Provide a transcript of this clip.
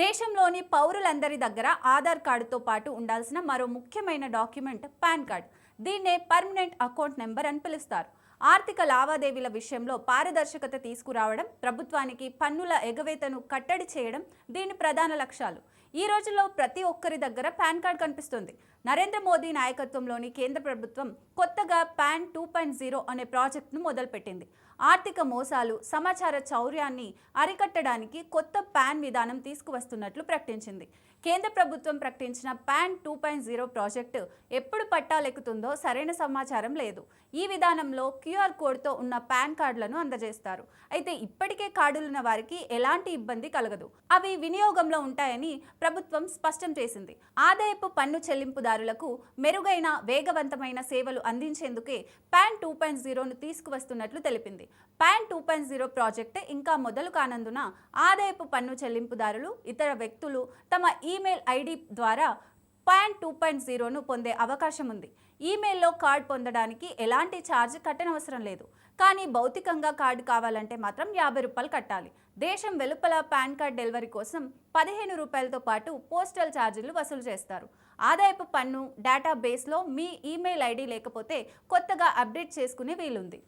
దేశంలోని పౌరులందరి దగ్గర ఆధార్ కార్డుతో పాటు ఉండాల్సిన మరో ముఖ్యమైన డాక్యుమెంట్ పాన్ కార్డ్. దీన్నే పర్మనెంట్ అకౌంట్ నెంబర్ అని పిలుస్తారు. ఆర్థిక లావాదేవీల విషయంలో పారదర్శకత తీసుకురావడం ప్రభుత్వానికి పన్నుల ఎగవేతను కట్టడి చేయడం దీని ప్రధాన లక్ష్యాలు. ఈ రోజుల్లో ప్రతి ఒక్కరి దగ్గర పాన్ కార్డ్ కనిపిస్తుంది. నరేంద్ర మోదీ నాయకత్వంలోని కేంద్ర ప్రభుత్వం కొత్తగా పాన్ టూ పాయింట్ జీరో అనే ప్రాజెక్టును మొదలుపెట్టింది. ఆర్థిక మోసాలు సమాచార చౌర్యాన్ని అరికట్టడానికి కొత్త పాన్ విధానం తీసుకువస్తున్నట్లు ప్రకటించింది. కేంద్ర ప్రభుత్వం ప్రకటించిన PAN two point zero project ఎప్పుడు పట్టాలెక్కుతుందో సరైన సమాచారం లేదు. ఈ విధానంలో క్యూఆర్ కోడ్తో ఉన్న పాన్ కార్డులను అందజేస్తారు. అయితే ఇప్పటికే కార్డులున్న వారికి ఎలాంటి ఇబ్బంది కలగదు. అవి వినియోగంలో ఉంటాయని ప్రభుత్వం స్పష్టం చేసింది. ఆదాయపు పన్ను చెల్లింపుదారులకు మెరుగైన వేగవంతమైన సేవలు అందించేందుకే పాన్ టూ పాయింట్ జీరోను తీసుకువస్తున్నట్లు తెలిపింది. PAN two point zero project ఇంకా మొదలు కానందున ఆదాయపు పన్ను చెల్లింపుదారులు ఇతర వ్యక్తులు తమ ఈమెయిల్ ఐడి ద్వారా పాయింట్ టూ పాయింట్ జీరోను పొందే అవకాశం ఉంది ఈమెయిల్లో కార్డ్ పొందడానికి ఎలాంటి ఛార్జ్ కట్టనవసరం లేదు. కానీ భౌతికంగా కార్డు కావాలంటే మాత్రం యాభై రూపాయలు కట్టాలి. దేశం వెలుపల పాన్ కార్డ్ డెలివరీ కోసం పదిహేను రూపాయలతో పాటు పోస్టల్ ఛార్జీలు వసూలు చేస్తారు. ఆదాయపు పన్ను డేటాబేస్లో మీ ఈమెయిల్ ఐడి లేకపోతే కొత్తగా అప్డేట్ చేసుకునే వీలుంది.